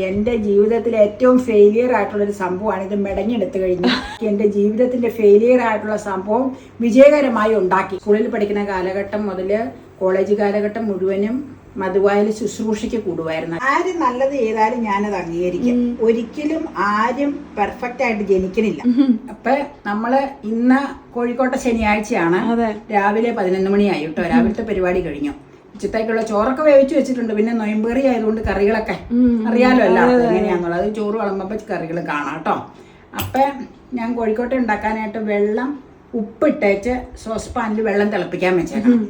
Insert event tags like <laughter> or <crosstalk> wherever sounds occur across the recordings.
എന്റെ ജീവിതത്തിൽ ഏറ്റവും ഫെയിലിയർ ആയിട്ടുള്ള ഒരു സംഭവമാണ് ഇത് മെടഞ്ഞെടുത്തു കഴിഞ്ഞു. എന്റെ ജീവിതത്തിന്റെ ഫെയിലിയർ ആയിട്ടുള്ള സംഭവം വിജയകരമായി ഉണ്ടാക്കി. സ്കൂളിൽ പഠിക്കുന്ന കാലഘട്ടം മുതൽ കോളേജ് കാലഘട്ടം മുഴുവനും മധുവായ ശുശ്രൂഷയ്ക്ക് കൂടുമായിരുന്നു. ആര് നല്ലത് ചെയ്താലും ഞാനത് അംഗീകരിക്കും. ഒരിക്കലും ആരും പെർഫെക്റ്റ് ആയിട്ട് ജനിക്കണില്ല. അപ്പൊ നമ്മൾ ഇന്ന് കോഴിക്കോട്ടെ ശനിയാഴ്ചയാണ്. രാവിലെ പതിനൊന്ന് മണിയായി കേട്ടോ. രാവിലത്തെ പരിപാടി കഴിഞ്ഞു. ഉച്ചത്തേക്കുള്ള ചോറൊക്കെ വേവിച്ച് വെച്ചിട്ടുണ്ട്. പിന്നെ നൊയമ്പേറി ആയതുകൊണ്ട് കറികളൊക്കെ അറിയാലോ എല്ലാവർക്കും എങ്ങനെയാന്നുള്ളത്. അത് ചോറ് വിളമ്പപ്പോൾ കറികൾ കാണാം കേട്ടോ. അപ്പം ഞാൻ കോഴിക്കോട്ടെ ഉണ്ടാക്കാനായിട്ട് വെള്ളം ഉപ്പിട്ടേച്ച് സോസ് പാനിൽ വെള്ളം തിളപ്പിക്കാൻ വെച്ചേക്കണം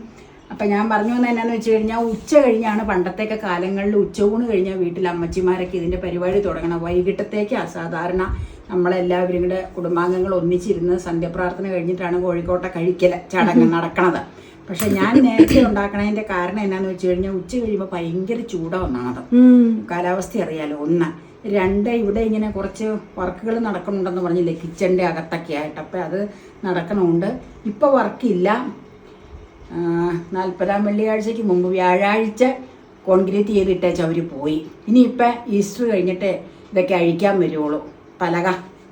അപ്പം ഞാൻ പറഞ്ഞു വന്നത് എന്നാന്ന് വെച്ച് കഴിഞ്ഞാൽ ഉച്ച കഴിഞ്ഞാണ് പണ്ടത്തേക്ക് കാലങ്ങളിൽ ഉച്ചയൂണ് കഴിഞ്ഞാൽ വീട്ടിൽ അമ്മച്ചിമാരൊക്കെ ഇതിന്റെ പരിപാടി തുടങ്ങണം. വൈകിട്ടത്തേക്ക് അസാധാരണ നമ്മളെല്ലാവരും കൂടെ കുടുംബാംഗങ്ങൾ ഒന്നിച്ചിരുന്ന് സന്ധ്യപ്രാർത്ഥന കഴിഞ്ഞിട്ടാണ് കോഴിക്കോട്ടെ കഴിക്കൽ ചടങ്ങ് നടക്കണത്. പക്ഷെ ഞാൻ നേരത്തെ ഉണ്ടാക്കണതിന്റെ കാരണം എന്നാന്ന് വെച്ച് കഴിഞ്ഞാൽ ഉച്ച കഴിയുമ്പോൾ ഭയങ്കര ചൂടാ ഒന്നാമത് കാലാവസ്ഥ അറിയാലോ ഒന്ന്. രണ്ട് ഇവിടെ ഇങ്ങനെ കുറച്ച് വർക്കുകൾ നടക്കുന്നുണ്ടെന്ന് പറഞ്ഞില്ലേ കിച്ചണിന്റെ അകത്തൊക്കെ ആയിട്ട്. അപ്പം അത് നടക്കണമുണ്ട് ഇപ്പോൾ വർക്കില്ല. നാൽപ്പതാം വെള്ളിയാഴ്ചയ്ക്ക് മുമ്പ് വ്യാഴാഴ്ച കോൺക്രീറ്റ് ചെയ്തിട്ടേച്ച് അവർ പോയി. ഇനിയിപ്പോൾ ഈസ്റ്റർ കഴിഞ്ഞിട്ട് ഇതൊക്കെ അഴിക്കാൻ വരുവുള്ളൂ പലക.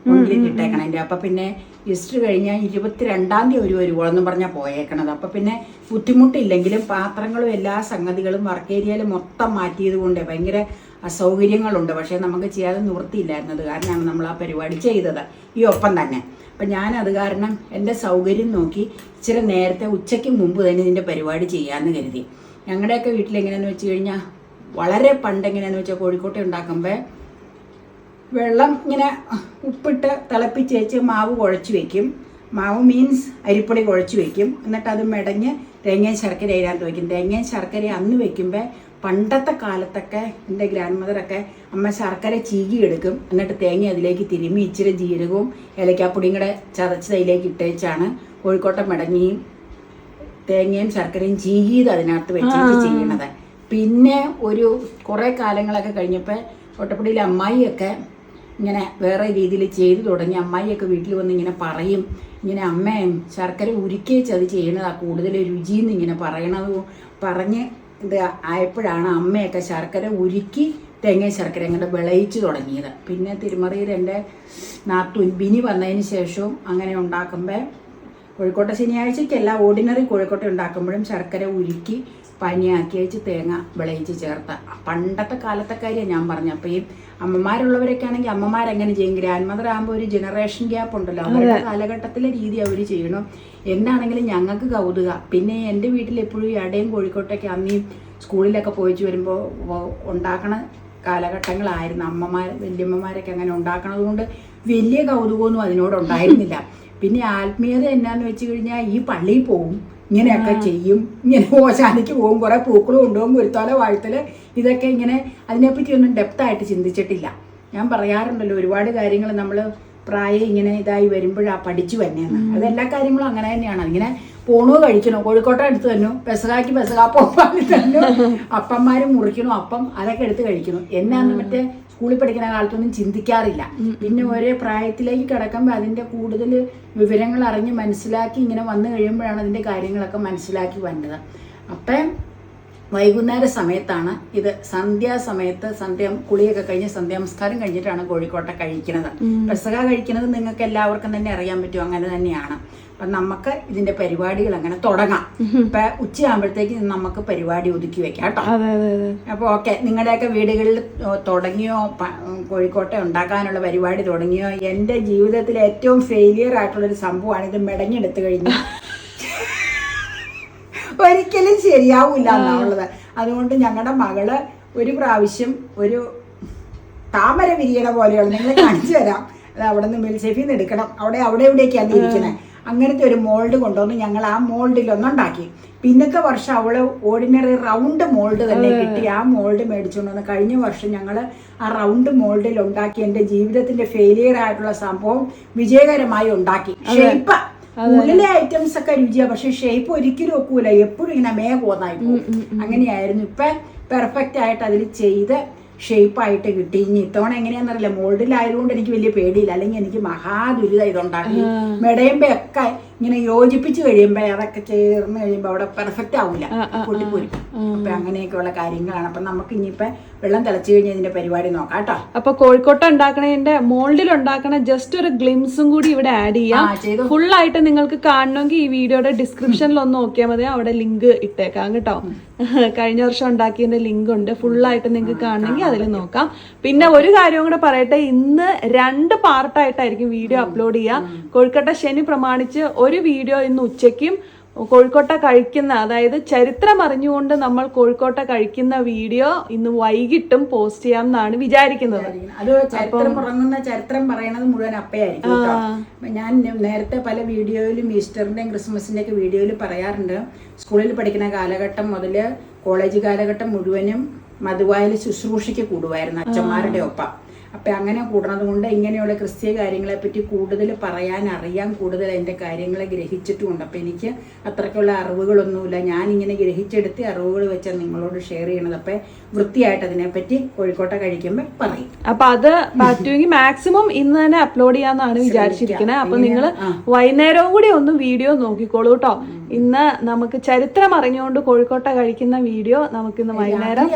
കോൺക്രീറ്റ് ഇട്ടേക്കണതിന്റെ അപ്പം പിന്നെ ഈസ്റ്റർ കഴിഞ്ഞാൽ ഇരുപത്തിരണ്ടാം തീയതി ഒരു വരുവോളെന്ന് പറഞ്ഞാൽ പോയേക്കണത്. അപ്പം പിന്നെ ബുദ്ധിമുട്ടില്ലെങ്കിലും പാത്രങ്ങളും എല്ലാ സംഗതികളും വർക്ക് ഏരിയയിൽ മൊത്തം മാറ്റിയത് കൊണ്ട് ഭയങ്കര അസൗകര്യങ്ങളുണ്ട്. പക്ഷേ നമുക്ക് ചെയ്യാതെ നിവൃത്തിയില്ലായിരുന്നത് കാരണമാണ് നമ്മൾ ആ പരിപാടി ചെയ്തത്. ഈ ഒപ്പം തന്നെ. അപ്പം ഞാൻ അത് കാരണം എന്റെ സൗകര്യം നോക്കി ഇച്ചിരി നേരത്തെ ഉച്ചയ്ക്ക് മുമ്പ് തന്നെ ഇതിന്റെ പരിപാടി ചെയ്യാമെന്ന് കരുതി. ഞങ്ങളുടെയൊക്കെ വീട്ടിൽ എങ്ങനെയാണെന്ന് വെച്ച് കഴിഞ്ഞാൽ വളരെ പണ്ട് എങ്ങനെയാണെന്ന് വെച്ചാൽ കോഴിക്കോട്ടെ ഉണ്ടാക്കുമ്പോൾ വെള്ളം ഇങ്ങനെ ഉപ്പിട്ട് തിളപ്പിച്ച് വെച്ച് മാവ് കുഴച്ച് വെക്കും. മാവ് മീൻസ് അരിപ്പൊടി കുഴച്ച് വെക്കും. എന്നിട്ട് അത് മെടഞ്ഞ് തേങ്ങയും ശർക്കര അതിനകത്ത് വെക്കും തേങ്ങയും ശർക്കര അന്ന് വെക്കുമ്പോൾ പണ്ടത്തെ കാലത്തൊക്കെ എന്റെ ഗ്രാൻഡ് മദറൊക്കെ അമ്മ ശർക്കര ചീകി എടുക്കും. എന്നിട്ട് തേങ്ങ അതിലേക്ക് തിരുമ്മി ഇച്ചിരി ജീരകവും ഏലക്കാപ്പൊടിയും കൂടെ ചതച്ച് അതിലേക്ക് ഇട്ടേച്ചാണ് കോഴിക്കോട്ടെ മടങ്ങിയും തേങ്ങയും ശർക്കരയും ചീകിയത് അതിനകത്ത് വെച്ചിട്ട് ചെയ്യണത്. പിന്നെ ഒരു കുറേ കാലങ്ങളൊക്കെ കഴിഞ്ഞപ്പോൾ ഒട്ടപ്പടിയിലെ അമ്മായിയൊക്കെ ഇങ്ങനെ വേറെ രീതിയിൽ ചെയ്തു തുടങ്ങി അമ്മായിയൊക്കെ വീട്ടിൽ വന്ന് ഇങ്ങനെ പറയും. ഇങ്ങനെ അമ്മയും ശർക്കര ഉരുക്കിയേച്ച് അത് ചെയ്യണതാണ് കൂടുതൽ രുചിയെന്ന് ഇങ്ങനെ പറയണത് പറഞ്ഞ് ഇത് ആയപ്പോഴാണ് അമ്മയൊക്കെ ശർക്കര ഉരുക്കി തേങ്ങ ശർക്കര അങ്ങോട്ട് വിളയിച്ച് തുടങ്ങിയത്. പിന്നെ തിരുമറിയിൽ എന്റെ നാത്തു ബിനി വന്നതിന് ശേഷവും അങ്ങനെ ഉണ്ടാക്കുമ്പോൾ കോഴിക്കോട്ടെ ശനിയാഴ്ചയ്ക്കല്ല ഓർഡിനറി കോഴിക്കോട്ടെ ഉണ്ടാക്കുമ്പോഴും ശർക്കര ഉരുക്കി പനിയാക്കി വെച്ച് തേങ്ങ വിളയിച്ച് ചേർത്ത. പണ്ടത്തെ കാലത്തെ കാര്യം ഞാൻ പറഞ്ഞു അപ്പോൾ ഈ അമ്മമാരുള്ളവരൊക്കെ ആണെങ്കിൽ അമ്മമാരെങ്ങനെ ചെയ്യും? ഗ്രാൻഡ് മദർ ആകുമ്പോൾ ഒരു ജനറേഷൻ ഗ്യാപ്പ് ഉണ്ടല്ലോ. അവരുടെ കാലഘട്ടത്തിലെ രീതി അവർ ചെയ്യണം. എന്താണെങ്കിലും ഞങ്ങൾക്ക് കൗതുക. പിന്നെ എന്റെ വീട്ടിൽ എപ്പോഴും ഈ അടയും കോഴിക്കോട്ടൊക്കെ അന്നീ സ്കൂളിലൊക്കെ പോയിച്ച് വരുമ്പോൾ ഉണ്ടാക്കണ കാലഘട്ടങ്ങളായിരുന്നു. അമ്മമാർ വല്യമ്മമാരൊക്കെ അങ്ങനെ ഉണ്ടാക്കണത് കൊണ്ട് വലിയ കൗതുകമൊന്നും അതിനോടുണ്ടായിരുന്നില്ല പിന്നെ ആത്മീയത എന്നാന്ന് വെച്ച് കഴിഞ്ഞാൽ ഈ പള്ളിയിൽ പോവും. ഇങ്ങനെയൊക്കെ ചെയ്യും. ഇങ്ങനെ ഓശാനിക്ക് പോകും. കുറേ പൂക്കൾ കൊണ്ടുപോകും കുരുത്തോല വാഴത്തിൽ ഇതൊക്കെ ഇങ്ങനെ അതിനെപ്പറ്റി ഒന്നും ഡെപ്തായിട്ട് ചിന്തിച്ചിട്ടില്ല. ഞാൻ പറയാറുണ്ടല്ലോ ഒരുപാട് കാര്യങ്ങൾ നമ്മൾ പ്രായം ഇങ്ങനെ ഇതായി വരുമ്പോഴാണ് പഠിച്ചു തന്നെയാണ് അതെല്ലാ കാര്യങ്ങളും അങ്ങനെ തന്നെയാണ്. ഇങ്ങനെ പോണോ കഴിക്കണോ കോഴിക്കോട്ടെ എടുത്ത് തന്നു പെസകാക്കി പെസകാപ്പം തന്നു <laughs> അപ്പന്മാര് മുറിക്കണോ അപ്പം അതൊക്കെ എടുത്ത് കഴിക്കണോ. എന്നാന്ന് മറ്റേ സ്കൂളിൽ പഠിക്കുന്ന കാലത്തൊന്നും ചിന്തിക്കാറില്ല. പിന്നെ ഒരേ പ്രായത്തിലേക്ക് കിടക്കുമ്പോൾ അതിന്റെ കൂടുതൽ വിവരങ്ങൾ അറിഞ്ഞ് മനസ്സിലാക്കി ഇങ്ങനെ വന്നു കഴിയുമ്പോഴാണ് അതിന്റെ കാര്യങ്ങളൊക്കെ മനസ്സിലാക്കി വന്നത്. അപ്പം വൈകുന്നേര സമയത്താണ് ഇത് സന്ധ്യാസമയത്ത് സന്ധ്യ കുളിയൊക്കെ കഴിഞ്ഞ് സന്ധ്യാമസ്കാരം കഴിഞ്ഞിട്ടാണ് കോഴിക്കോട്ടെ കഴിക്കുന്നത്. പെസക കഴിക്കുന്നത് നിങ്ങൾക്ക് എല്ലാവർക്കും തന്നെ അറിയാൻ പറ്റും അങ്ങനെ തന്നെയാണ്. അപ്പം നമുക്ക് ഇതിന്റെ പരിപാടികൾ അങ്ങനെ തുടങ്ങാം. ഇപ്പൊ ഉച്ചയാകുമ്പോഴത്തേക്ക് നമുക്ക് പരിപാടി ഒതുക്കി വെക്കാം കേട്ടോ. അപ്പോൾ ഓക്കെ നിങ്ങളുടെയൊക്കെ വീടുകളിൽ തുടങ്ങിയോ കോഴിക്കോട്ടെ ഉണ്ടാക്കാനുള്ള പരിപാടി തുടങ്ങിയോ? എന്റെ ജീവിതത്തിലെ ഏറ്റവും ഫെയിലിയർ ആയിട്ടുള്ള ഒരു സംഭവമാണ് ഇത് മെടഞ്ഞെടുത്തു കഴിഞ്ഞു. ഒരിക്കലും ശരിയാവില്ല എന്നുള്ളത്. അതുകൊണ്ട് ഞങ്ങളുടെ മകൾ ഒരു പ്രാവശ്യം ഒരു താമര വിരിയണ പോലെയുള്ള നിങ്ങൾ കാണിച്ചു തരാം. അത് അവിടെ നിന്ന് മിൽസെഫിന്ന് എടുക്കണം. അവിടെ അവിടെ എവിടെയൊക്കെയാണ് ഇരിക്കുന്നത് അങ്ങനത്തെ ഒരു മോൾഡ് കൊണ്ടുവന്ന് ഞങ്ങൾ ആ മോൾഡിൽ ഒന്നുണ്ടാക്കി പിന്നത്തെ വർഷം അവൾ ഓർഡിനറി റൗണ്ട് മോൾഡ് തന്നെ കിട്ടി. ആ മോൾഡ് മേടിച്ചുകൊണ്ട് വന്ന് കഴിഞ്ഞ വർഷം ഞങ്ങൾ ആ റൗണ്ട് മോൾഡിൽ ഉണ്ടാക്കി. എന്റെ ജീവിതത്തിന്റെ ഫെയിലിയർ ആയിട്ടുള്ള സംഭവം വിജയകരമായി ഉണ്ടാക്കി. ഷേപ്പ് ഉള്ളിലെ ഐറ്റംസ് ഒക്കെ രുചിയാ പക്ഷെ ഷേപ്പ് ഒരിക്കലും ഒക്കൂല. എപ്പോഴും ഇങ്ങനെ മേ പോന്നായി പോകും അങ്ങനെയായിരുന്നു. ഇപ്പൊ പെർഫെക്റ്റ് ആയിട്ട് അതിൽ ചെയ്ത് ഷേപ്പായിട്ട് കിട്ടി. ഇനി ഇത്തവണ എങ്ങനെയാണെന്നറിയില്ല മോൾഡിലായതുകൊണ്ട് എനിക്ക് വലിയ പേടിയില്ല. അല്ലെങ്കിൽ എനിക്ക് മഹാ ദുരിതം ഇതുണ്ടാക്കി. മെടയുമ്പോ ഒക്കെ ഇങ്ങനെ യോജിപ്പിച്ച് കഴിയുമ്പോൾ അതൊക്കെ ചേർന്ന് കഴിയുമ്പോൾ അവിടെ പെർഫെക്റ്റ് ആവില്ല പൊട്ടിപ്പോരും അപ്പൊ അങ്ങനെയൊക്കെയുള്ള കാര്യങ്ങളാണ്. അപ്പൊ നമുക്ക് ഇനിയിപ്പോ വെള്ളം തിളച്ചു കഴിഞ്ഞ് ഇതിന്റെ പരിപാടി നോക്കാം കേട്ടോ. അപ്പൊ കോഴിക്കോട്ട ഉണ്ടാക്കണതിന്റെ മോൾഡിൽ ഉണ്ടാക്കണ ജസ്റ്റ് ഒരു ഗ്ലിംസും കൂടി ഇവിടെ ആഡ് ചെയ്യാം. ഫുൾ ആയിട്ട് നിങ്ങൾക്ക് കാണണമെങ്കിൽ ഈ വീഡിയോയുടെ ഡിസ്ക്രിപ്ഷനിൽ ഒന്ന് നോക്കിയാൽ മതി. അവിടെ ലിങ്ക് ഇട്ടേക്കാം കേട്ടോ. കഴിഞ്ഞ വർഷം ഉണ്ടാക്കിയതിന്റെ ലിങ്ക് ഉണ്ട്. ഫുൾ ആയിട്ട് നിങ്ങൾക്ക് കാണണമെങ്കിൽ അതിൽ നോക്കാം. പിന്നെ ഒരു കാര്യം കൂടെ പറയട്ടെ. ഇന്ന് രണ്ട് പാർട്ടായിട്ടായിരിക്കും വീഡിയോ അപ്ലോഡ് ചെയ്യുക. കോഴിക്കോട്ടെ ശനി പ്രമാണിച്ച് ഒരു വീഡിയോ ഇന്ന് ഉച്ചയ്ക്കും കോഴിക്കോട്ട കഴിക്കുന്ന അതായത് ചരിത്രം അറിഞ്ഞുകൊണ്ട് നമ്മൾ കോഴിക്കോട്ട കഴിക്കുന്ന വീഡിയോ ഇന്ന് വൈകിട്ടും പോസ്റ്റ് ചെയ്യാം എന്നാണ് വിചാരിക്കുന്നത്. അത് ചരിത്രം ഉറങ്ങുന്ന ചരിത്രം പറയണത് മുഴുവൻ അപ്പയായിരിക്കും ഞാൻ നേരത്തെ പല വീഡിയോയിലും ഈസ്റ്ററിന്റെയും ക്രിസ്മസിന്റെ ഒക്കെ വീഡിയോയിൽ പറയാറുണ്ട്. സ്കൂളിൽ പഠിക്കുന്ന കാലഘട്ടം മുതൽ കോളേജ് കാലഘട്ടം മുഴുവനും മധുവായിൽ ശുശ്രൂഷയ്ക്ക് കൂടുമായിരുന്നു അച്ഛന്മാരുടെ ഒപ്പം. അപ്പം അങ്ങനെ കൂടുന്നത് കൊണ്ട് ഇങ്ങനെയുള്ള ക്രിസ്തീയ കാര്യങ്ങളെപ്പറ്റി കൂടുതൽ പറയാൻ അറിയാൻ കൂടുതൽ അതിന്റെ കാര്യങ്ങളെ ഗ്രഹിച്ചിട്ടുമുണ്ട്. അപ്പം എനിക്ക് അത്രയ്ക്കുള്ള അറിവുകളൊന്നുമില്ല. ഞാൻ ഇങ്ങനെ ഗ്രഹിച്ചെടുത്ത് അറിവുകൾ വെച്ചാൽ നിങ്ങളോട് ഷെയർ ചെയ്യണത്. അപ്പം വൃത്തിയായിട്ട് അതിനെപ്പറ്റി കോഴിക്കോട്ടെ കഴിക്കുമ്പോൾ പറയും. അപ്പം അത് പറ്റുമെങ്കിൽ മാക്സിമം ഇന്ന് തന്നെ അപ്ലോഡ് ചെയ്യാമെന്നാണ് വിചാരിച്ചിരിക്കുന്നത് അപ്പം നിങ്ങൾ വൈകുന്നേരവും കൂടി ഒന്ന് വീഡിയോ നോക്കിക്കോളൂ കേട്ടോ ഇന്ന് നമുക്ക് ചരിത്രം അറിഞ്ഞുകൊണ്ട് കോഴിക്കോട്ട കഴിക്കുന്ന വീഡിയോ നമുക്ക് ഇന്ന് വൈകുന്നേരം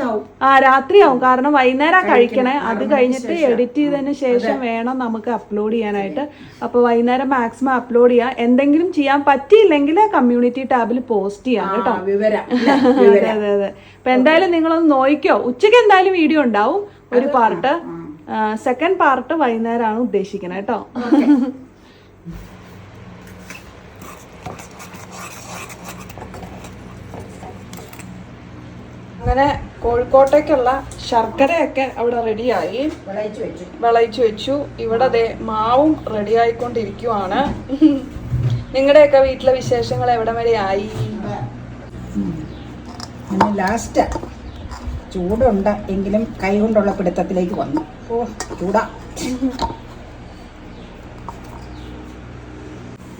ആ രാത്രിയാവും. കാരണം വൈകുന്നേരം കഴിക്കണേ. അത് കഴിഞ്ഞിട്ട് എഡിറ്റ് ചെയ്തതിന് ശേഷം വേണം നമുക്ക് അപ്ലോഡ് ചെയ്യാനായിട്ട്. അപ്പൊ വൈകുന്നേരം മാക്സിമം അപ്ലോഡ് ചെയ്യാം. എന്തെങ്കിലും ചെയ്യാൻ പറ്റിയില്ലെങ്കിൽ കമ്മ്യൂണിറ്റി ടാബിൽ പോസ്റ്റ് ചെയ്യാം കേട്ടോ. <laughs> അതെ അതെ അതെ. അപ്പൊ എന്തായാലും നിങ്ങളൊന്ന് നോയിക്കോ. ഉച്ചയ്ക്ക് എന്തായാലും വീഡിയോ ഉണ്ടാവും. ഒരു പാർട്ട് സെക്കൻഡ് പാർട്ട് വൈകുന്നേരമാണ് ഉദ്ദേശിക്കുന്നത് കേട്ടോ. <laughs> അങ്ങനെ കോഴിക്കോട്ടേക്കുള്ള ശർക്കരയൊക്കെ അവിടെ റെഡിയായി. വിളയിച്ച് വെച്ചു. ഇവിടെ ദേ മാവും റെഡി ആയിക്കൊണ്ടിരിക്കുവാണ് നിങ്ങളുടെയൊക്കെ വീട്ടിലെ വിശേഷങ്ങൾ എവിടം വരെ ആയി? ലാസ്റ്റ് ചൂടുണ്ട്. എങ്കിലും കൈ കൊണ്ടുള്ള പിടുത്തത്തിലേക്ക് വന്നു. ഓ ചൂടാ.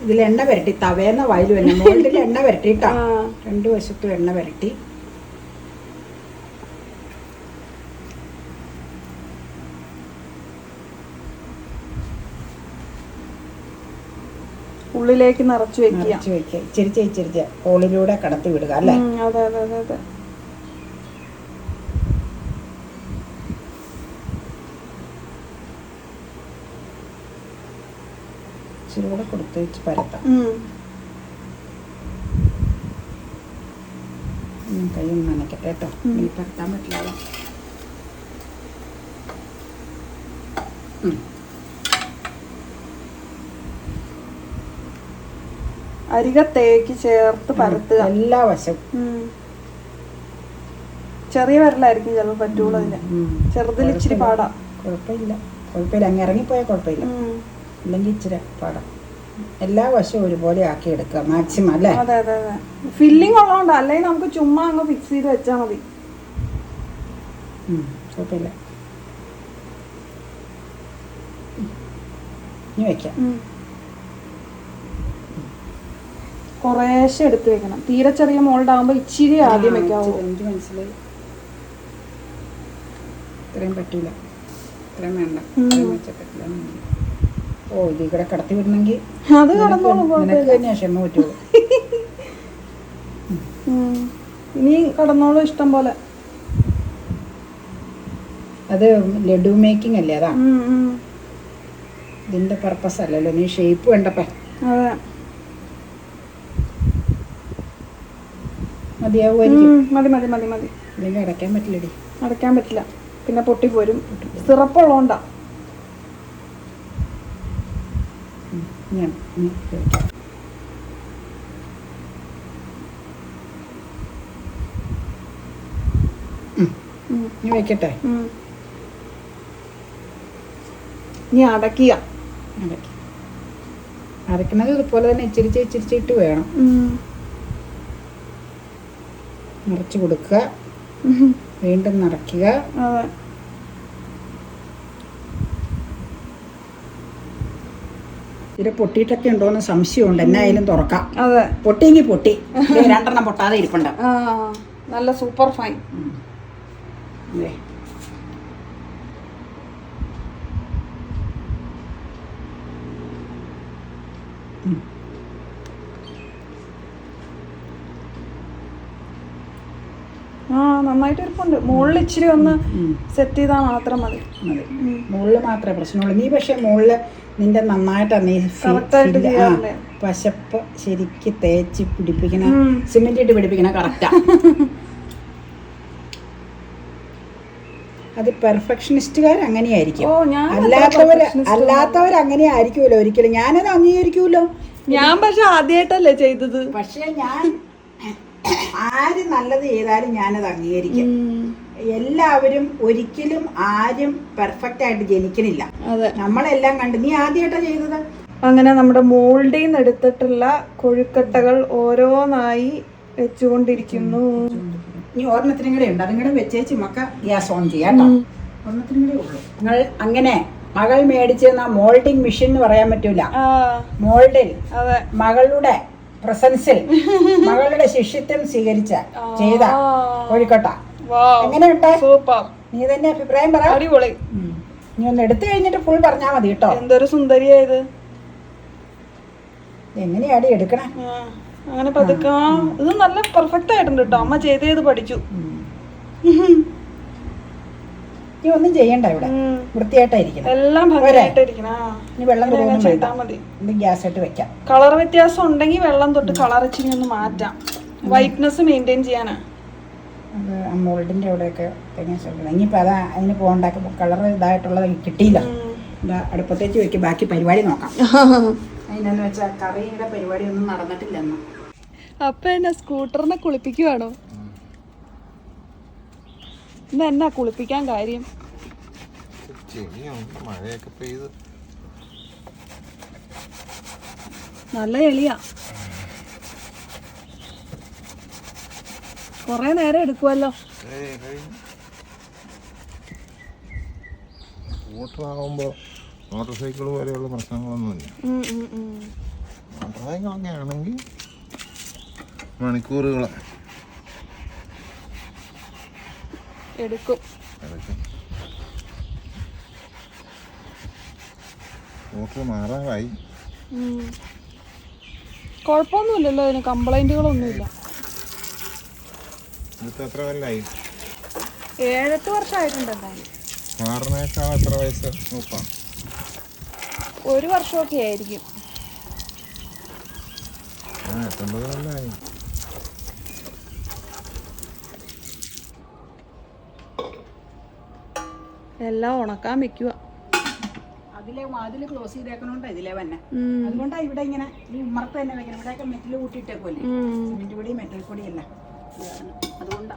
ഇതിൽ എണ്ണ പുരട്ടി. തവേന്ന വയലും എണ്ണ മുകളിൽ എണ്ണ വരട്ടിട്ടാ ആ. രണ്ടു വശത്തും എണ്ണ വരട്ടി ഉള്ളിലേക്ക് നിറച്ചു വെക്കുക. നിറച്ച് വെക്കുക. ഹോളിലൂടെ കടത്തി വിടുക അല്ലേ? ഉം, അതെ അതെ അതെ അതെ. ഇച്ചിരി കൂടെ കൊടുത്ത് വെച്ച് പരത്താം. ഉം. ഉം, കൈ ഒന്ന് നനയ്ക്കട്ടെ കേട്ടോ. ഇനി പരത്താൻ പറ്റില്ല അരികത്തേക്ക് ചേർത്ത് പരത്തുക. എല്ലാ വശവും. ചെറിയ വിരലായിരിക്കും ചിലപ്പോൾ പറ്റുള്ളൂ അതിന്. ചെറുതിൽ ഇച്ചിരി പാടാ. കുഴപ്പമില്ല. കുഴപ്പമില്ല. അങ്ങ് ഇറങ്ങിപ്പോയാൽ കുഴപ്പമില്ല. അല്ലെങ്കിൽ ഇച്ചിരി പാടാം. എല്ലാ വശവും ഒരുപോലെ ആക്കി എടുക്കുക. മാക്സിമം അല്ലേ? അതെ അതെ അതെ. ഫില്ലിംഗ് ഉള്ളതുകൊണ്ട്. അല്ലെങ്കിൽ നമുക്ക് ചുമ്മാ അങ്ങ് ഫിക്സ് ചെയ്ത് വെച്ചാൽ മതി. കുഴപ്പമില്ല. ഇനി വെക്കാം ഉം. കുറേശ്ശെ എടുത്ത് വെക്കണം. തീരെ ചെറിയ മോൾഡ് ആകുമ്പോൾ ഇച്ചിരി ആദ്യം വെക്കാവും. എനിക്ക് മനസ്സിലായി ഇത്രയും പറ്റൂല. ഇത്രയും വേണ്ട. പറ്റില്ല. ഓ ഇത് ഇവിടെ കടത്തി വിടണമെങ്കിൽ അത് കടന്നോളൂ ക്ഷമ പറ്റുള്ളൂ. ഇനി കടന്നോളൂ ഇഷ്ടം പോലെ. അത് ലഡു മേക്കിംഗ് അല്ലേ അതാ. ഇതിന്റെ പർപ്പസ് അല്ലല്ലോ. നീ ഷേപ്പ് വേണ്ടപ്പേ. അതെ. മതിയാവുമായിരിക്കും. മതി മതി മതി മതി. അല്ലെങ്കിൽ അടയ്ക്കാൻ പറ്റില്ലടി. അടയ്ക്കാൻ പറ്റില്ല. പിന്നെ പൊട്ടി പോരും. സിറപ്പുള്ളോണ്ടാ. ഞാൻ ഇനി വെക്കട്ടെ. ഇനി അടയ്ക്കുക. അടക്കി അരയ്ക്കണത് ഇതുപോലെ തന്നെ ഇച്ചിരിച്ച് ഇച്ചിരിച്ചിട്ട് വേണം. നിറച്ച് കൊടുക്കുക. വീണ്ടും നിറയ്ക്കുക. ഇത് പൊട്ടിയിട്ടൊക്കെ ഉണ്ടോയെന്ന് സംശയമുണ്ട്. എന്നായാലും തുറക്കാം. അതെ. പൊട്ടിയെങ്കിൽ പൊട്ടി. <laughs> രണ്ടെണ്ണം പൊട്ടാതെ ഇരിപ്പുണ്ട്. നല്ല സൂപ്പർ ഫൈൻ. ദേ. ഉം. നന്നായിട്ട് ഇരിപ്പുണ്ട് മുകളിൽ ഇച്ചിരി ഒന്ന് സെറ്റ് ചെയ്താൽ മാത്രം മതി. മതി. മുകളിൽ മാത്രമേ പ്രശ്നമുള്ളൂ. നീ പക്ഷേ മുകളിൽ നിന്റെ നന്നായിട്ടാണ് നീ കറക്റ്റായിട്ട്? പശപ്പ് ശരിക്ക് തേച്ച് പിടിപ്പിക്കണ. സിമെന്റ് ഇട്ട് പിടിപ്പിക്കണ കറക്റ്റാ അത് പെർഫെക്ഷനിസ്റ്റുകാർ അങ്ങനെയായിരിക്കും. അല്ലാത്തവർ അല്ലാത്തവര് അല്ലാത്തവർ അങ്ങനെ ആയിരിക്കുമല്ലോ ഒരിക്കലും. ഞാനത് അംഗീകരിക്കൂലോ ഞാൻ പക്ഷെ ആദ്യമായിട്ടല്ലേ ചെയ്തത്. പക്ഷെ ഞാൻ ആര് നല്ലത് ചെയ്താലും ഞാനത് അംഗീകരിക്കും. എല്ലാവരും ഒരിക്കലും ആരും പെർഫെക്റ്റ് ആയിട്ട് ജനിക്കണില്ല. അതെ. നമ്മളെല്ലാം കണ്ട് നീ ആദ്യമായിട്ടാ ചെയ്തത്? അങ്ങനെ നമ്മുടെ മോൾഡിൽ നിന്ന് എടുത്തിട്ടുള്ള കൊഴുക്കട്ടകൾ ഓരോന്നായി വെച്ചുകൊണ്ടിരിക്കുന്നു. ഇനി ഓർമ്മത്തിനും കൂടെ ഉണ്ട്. അതും കൂടെ വെച്ചേച്ച് മക്ക ഗ്യാസ് ഓൺ ചെയ്യാം ഓർമ്മത്തിനും കൂടെ ഉള്ളൂ. നിങ്ങൾ അങ്ങനെ മകൾ മേടിച്ചെന്ന മോൾഡിങ് മെഷീൻ എന്ന് പറയാൻ പറ്റൂല. മോൾഡിൽ മകളുടെ പ്രസൻസിൽ <laughs> മകളുടെ ശിഷ്യത്വം സ്വീകരിച്ച ചെയ്ത കോഴിക്കോട്ട. എങ്ങനെ എങ്ങനെയുണ്ട്? സൂപ്പർ. നീ തന്നെ അഭിപ്രായം പറ. അടിപൊളി. നീ ഒന്ന് എടുത്തു കഴിഞ്ഞിട്ട് ഫുൾ പറഞ്ഞാ മതി കേട്ടോ. എന്തൊരു സുന്ദരിയായത് എങ്ങനെയാടി എടുക്കണേ? അങ്ങനെ പതുക്കാ. ഇത് നല്ല പെർഫെക്റ്റ് ആയിട്ടുണ്ട് കേട്ടോ. അമ്മ ചെയ്തേത് ചെയ്ത് പഠിച്ചു. <laughs> നീ ഒന്നും ചെയ്യണ്ട ഇവിടെ. വൃത്തിയായിട്ടായിരിക്കണം. എല്ലാം. ഇനി വെള്ളം ചെയ്താ വേണ്ട ഇത് ഗ്യാസ് ആയിട്ട് വെക്കാം. കളർ വ്യത്യാസം ഉണ്ടെങ്കിൽ വെള്ളം തൊട്ട് കളർ ഇച്ചിരി ഒന്ന് മാറ്റാം. വൈറ്റ്നസ് മെയിന്റെയിൻ ചെയ്യാനാ. അത് മോൾഡിന്റെ അവിടെയൊക്കെ തെങ്ങി ശ്രമിക്കണം ഇനിയിപ്പോൾ അതാ അതിന് പോകണ്ട കളർ ഇതായിട്ടുള്ളത് കിട്ടിയില്ല. ഇതാ അടുപ്പത്തേക്ക് വെക്കും. ബാക്കി പരിപാടി നോക്കാം. <laughs> അതിനെന്ന് വെച്ചാൽ കറിയുടെ പരിപാടി ഒന്നും നടന്നിട്ടില്ലെന്ന് അപ്പൊ എന്നാ സ്കൂട്ടറിനെ കുളിപ്പിക്കുവാണോ? ഇന്ന് എന്നാ കുളിപ്പിക്കാൻ കാര്യം? മഴയൊക്കെ പെയ്ത്. നല്ല എളിയാ. കൊറേ നേരം എടുക്കുമല്ലോ സ്കൂട്ടറാകുമ്പോൾ മോട്ടോർ സൈക്കിൾ പോലെയുള്ള പ്രശ്നങ്ങളൊന്നുമില്ല. ആണെങ്കിൽ മണിക്കൂറുകൾ എടുക്കും. മാറാറായി. കുഴപ്പമൊന്നുമില്ലല്ലോ അതിന്. കംപ്ലൈന്റുകളൊന്നുമില്ല എത്ര കൊല്ലായി? ഏഴെട്ട് വർഷമായിട്ടുണ്ട് എന്തായാലും. മാറുന്നേക്കാൾ എത്ര വയസ്സ് നോക്കാം ഒരു വർഷമൊക്കെ ആയിരിക്കും. ആ കൊല്ലായി. എല്ലാം ഉണക്കാൻ വെക്കുക അതിലെ ക്ലോസ് ചെയ്തേക്കണോണ്ടാ ഇതിലെ വന്നെ. അതുകൊണ്ടാ ഇവിടെ ഇങ്ങനെ ഈ ഉമ്മർത്ത് തന്നെ വെക്കണം. ഇവിടെയൊക്കെ മെറ്റൽ കൂട്ടിയിട്ടേക്കുമല്ലേ സിമെന്റ് പൊടി മെറ്റൽ പൊടിയല്ല. അതുകൊണ്ടാ.